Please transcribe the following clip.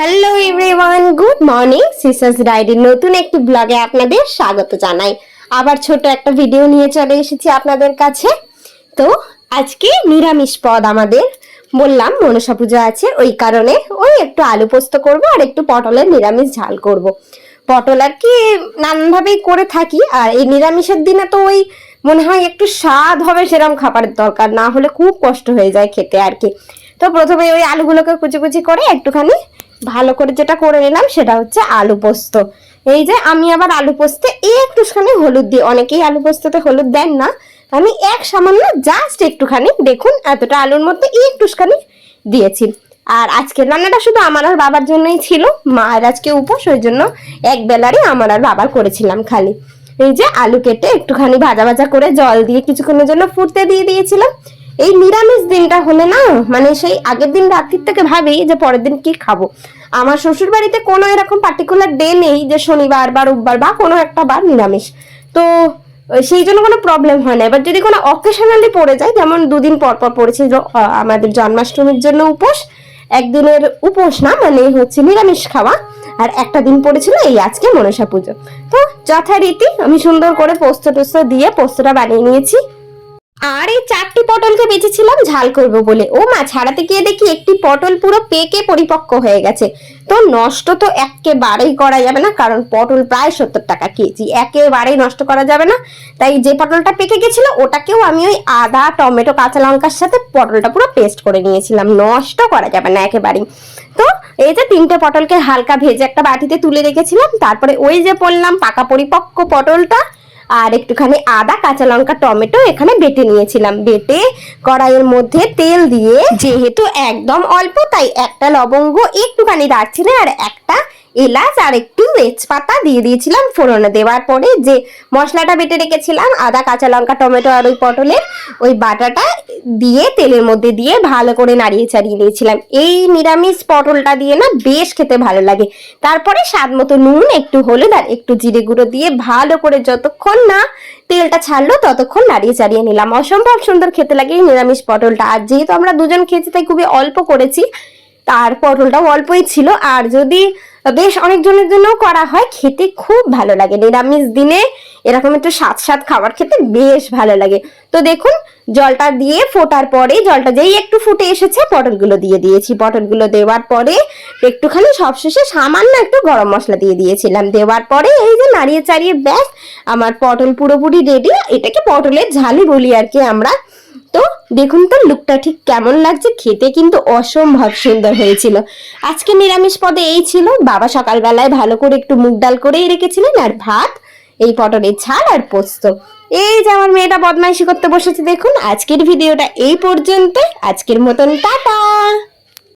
Hello everyone good morning সিসাস ডায়েরির নতুন একটি ব্লগে আপনাদের স্বাগত জানাই। আবার ছোট একটা ভিডিও নিয়ে চলে এসেছি আপনাদের কাছে। তো, আজকে নিরামিষ পদ আমাদের। বললাম, মনসা পুজো আছে, ওই কারণে ওই একটু আলু পোস্ত করব আর একটু পটলের নিরামিষ ঝাল করব। পটল আর কি নানানভাবেই করে থাকি, আর এই নিরামিষের দিনে তো ওই মনে হয় একটু স্বাদ হবে সেরকম খাবারের দরকার, না হলে খুব কষ্ট হয়ে যায় খেতে আর কি। তো প্রথমে ওই আলুগুলোকে কুচি কুচি করে একটুখানি ভালো করে যেটা করে নিলাম সেটা হচ্ছে আলু পোস্ত। এই যে আমি আবার আলু পোস্তে একটুখানি হলুদ দিই। অনেকেই আলু পোস্ততে হলুদ দেন না। আমি এক সামান্য জাস্ট একটুখানি দেখুন এতটা আলুর মধ্যে একটুখানি দিয়েছি। আর আজকের রান্নাটা শুধু আমার আর বাবার জন্যই ছিল। মায়ের আজকে উপোস, ওই জন্য এক বেলারই আমার আর বাবার করেছিলাম খালি। এই যে আলু কেটে একটুখানি ভাজা ভাজা করে জল দিয়ে কিছুক্ষণের জন্য ফুটতে দিয়ে দিয়েছিলাম। এই নিরামিষ দিনটা হলে না মানে সেই আগের দিন রাত্রির থেকে ভাবি যে পরের দিন কি খাব। আমার শ্বশুর বাড়িতে কোনো এরকম পার্টিকুলার ডে নেই যে শনিবার বা রোববার বা কোনো একটা বার নিরামিষ। তো, সেই জন্য কোনো প্রবলেম হয় না। এবার যদি কোনো অকেশনালি পড়ে যায়, যেমন দুদিন পর পর পড়েছে আমাদের জন্মাষ্টমীর জন্য উপোস, একদিনের উপোস না মানে হচ্ছে নিরামিষ খাওয়া। আর একটা দিন পড়েছিল এই আজকে মনসা পুজো। তো যথারীতি আমি সুন্দর করে পোস্ত টোস্ত দিয়ে পোস্তটা বানিয়ে নিয়েছি। আর এই চারটি পটলকে বেঁচেছিলাম, ঝাল করব বলে। ও মা, ছাড়াতে গিয়ে দেখি একটি পটল পুরো পেকে পরিপক্ক হয়ে গেছে। তো নষ্ট তো একেবারেই করা যাবে না, কারণ পটল প্রায় সত্তর টাকা কেজি। একেবারেই নষ্ট করা যাবে না। তাই যে পটলটা পেকে গেছিল, ওটাকেও আমি ওই আদা, টমেটো, কাঁচা লঙ্কার সাথে পটলটা পুরো পেস্ট করে নিয়েছিলাম। নষ্ট করা যাবে না একেবারেই। তো এই যে তিনটে পটলকে হালকা ভেজে একটা বাটিতে তুলে রেখেছিলাম, তারপরে ওই যে বললাম, পাকা পরিপক্ক পটলটা আর একটুখানি আদা, কাঁচা লঙ্কা, টমেটো এখানে বেটে নিয়েছিলাম। বেটে কড়াইয়ের মধ্যে তেল দিয়ে, যেহেতু একদম অল্প, তাই একটা লবঙ্গ একটুখানি দারচিনি আর একটা এলাচ আর একটু তেজপাতা দিয়ে দিয়েছিলাম ফোড়নে। দেওয়ার পরে যে মশলাটা বেটে রেখেছিলাম, আদা, কাঁচা লঙ্কা, টমেটো আর ওই পটলের ওই বাটাটা দিয়ে তেলের মধ্যে দিয়ে ভালো করে নাড়িয়ে চাড়িয়ে নিয়েছিলাম। এই নিরামিষ পটলটা দিয়ে না বেশ খেতে ভালো লাগে। তারপরে স্বাদ মতো নুন, একটু হলুদ আর একটু জিরে গুঁড়ো দিয়ে ভালো করে যতক্ষণ না তেলটা ছাড়লো ততক্ষণ নাড়িয়ে চাড়িয়ে নিলাম। অসম্ভব সুন্দর খেতে লাগে এই নিরামিষ পটলটা। আর যেহেতু আমরা দুজন খেয়েছি, তাই খুবই অল্প করেছি, তার পটলটাও অল্পই ছিল। আর যদি বেশ অনেকজনের জন্যও করা হয়, খেতে খুব ভালো লাগে। নিরামিষ দিনে এরকম একটু স্বাদ স্বাদ খাবার খেতে বেশ ভালো লাগে। তো দেখুন, জলটা দিয়ে ফোটার পরে, জলটা যেই একটু ফুটে এসেছে, পটলগুলো দিয়ে দিয়েছি। পটলগুলো দেওয়ার পরে একটুখানি সবশেষে সামান্য একটু গরম মশলা দিয়ে দিয়েছিলাম। দেওয়ার পরে এই যে নাড়িয়ে চাড়িয়ে ব্যাস, আমার পটল পুরোপুরি রেডি এটাকে পটলের ঝালি বলি আর কি আমরা। তো দেখুন তো লুকটা ঠিক কেমন লাগছে, খেতে কিন্তু অসম্ভব সুন্দর হয়েছিল। আজকে নিরামিষ পদে এই ছিল, বাবা সকালবেলায় ভালো করে একটু মুগ ডাল করেই রেখেছিলেন, আর ভাত, এই পটলের ছাল আর পোস্ত। এই যে আমার মেয়েটা বদমাইশি করতে বসেছে দেখুন, আজকের ভিডিওটা এই পর্যন্ত আজকের মতন টাটা!